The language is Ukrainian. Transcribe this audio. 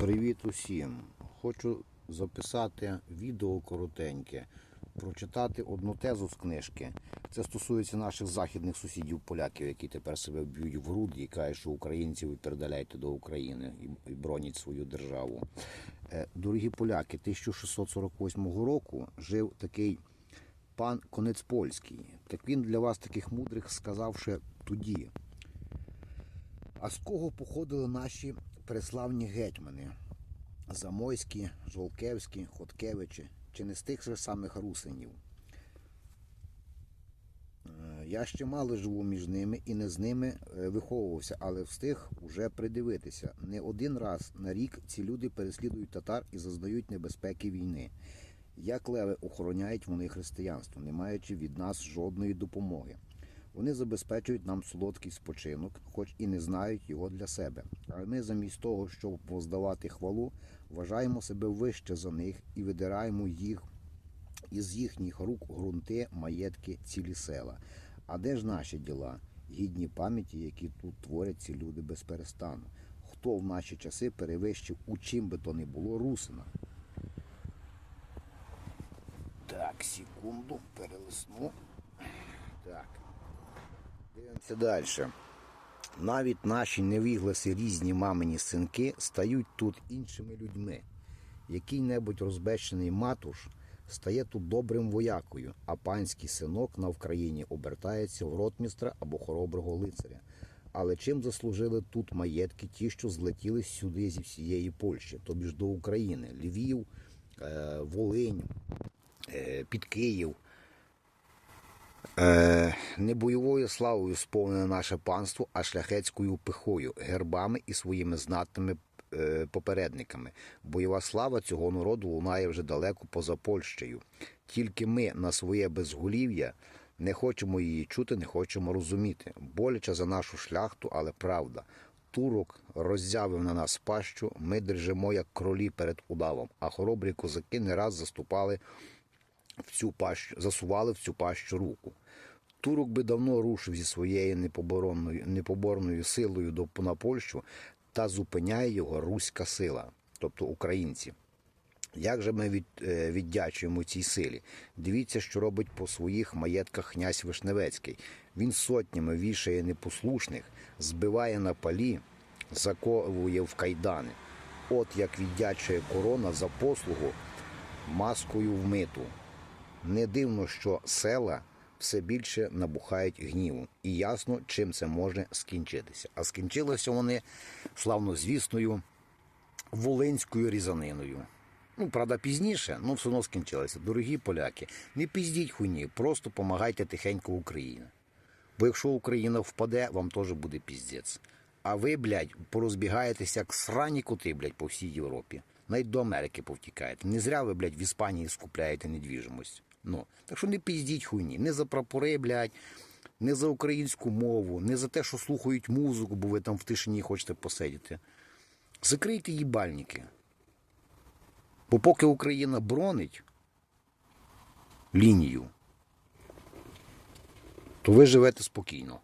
Привіт усім! Хочу записати відео коротеньке, прочитати одну тезу з книжки. Це стосується наших західних сусідів поляків, які тепер себе б'ють в груди і кажуть, що українців ви передаляйте до України і- бронять свою державу. Е, Дорогі поляки, 1648 року жив такий пан Конецпольський. Так він для вас таких мудрих сказав ще тоді. А з кого походили наші преславні гетьмани? Замойські, Жолкевські, Хоткевичі, чи не з тих же самих русинів? Е, Я ще мало живу між ними і не з ними е, виховувався, але встиг уже придивитися. Не один раз на рік ці люди переслідують татар і зазнають небезпеки війни. Як леви охороняють вони християнство, не маючи від нас жодної допомоги. Вони забезпечують нам солодкий спочинок, хоч і не знають його для себе. Але ми замість того, щоб воздавати хвалу, вважаємо себе вище за них і видираємо їх із їхніх рук ґрунти, маєтки, цілі села. А де ж наші діла, гідні пам'яті, які тут творять ці люди без перестану? Хто в наші часи перевищив у чим би то не було русина? Так, секунду, перелисну. Дивимося далі. Навіть наші невігласи різні мамині синки стають тут іншими людьми. Який-небудь розбещений матуш стає тут добрим воякою, а панський синок на Вкраїні обертається в ротмістра або хороброго лицаря. Але чим заслужили тут маєтки ті, що злетіли сюди зі всієї Польщі, тобі ж до України, Львів, е, Волинь, е, під Київ. Е, не бойовою славою сповнене наше панство, а шляхетською пихою, гербами і своїми знатними е, попередниками. Бойова слава цього народу лунає вже далеко поза Польщею. Тільки ми на своє безголів'я не хочемо її чути, не хочемо розуміти. Боляче за нашу шляхту, але правда. Турок роззявив на нас пащу, ми держимо як кролі перед удавом, а хоробрі козаки не раз заступали в цю пащу, засували в цю пащу руку. Турок би давно рушив зі своєю непоборонною, непоборною силою до на Польщу, та зупиняє його руська сила, тобто українці. Як же ми від, е, віддячуємо цій силі? Дивіться, що робить по своїх маєтках князь Вишневецький. Він сотнями вішає непослушних, збиває на палі, заковує в кайдани. От як віддячує корона за послугу маскою вмиту. Не дивно, що села все більше набухають гніву, і ясно, чим це може скінчитися. А скінчилося вони славнозвісною волинською різаниною. Ну, правда, пізніше, ну все одно скінчилося. Дорогі поляки, не піздіть хуйні, просто помагайте тихенько Україні. Бо якщо Україна впаде, вам теж буде піздець. А ви, блядь, порозбігаєтеся як срані коти, блядь, по всій Європі. Навіть до Америки повтікаєте. Не зря ви, блядь, в Іспанії скупляєте недвіжимость. Ну, так що не піздіть хуйні. Не за прапори, блядь, не за українську мову, не за те, що слухають музику, бо ви там в тишині хочете посидіти. Закрийте їбальники. Бо поки Україна бронить лінію, то ви живете спокійно.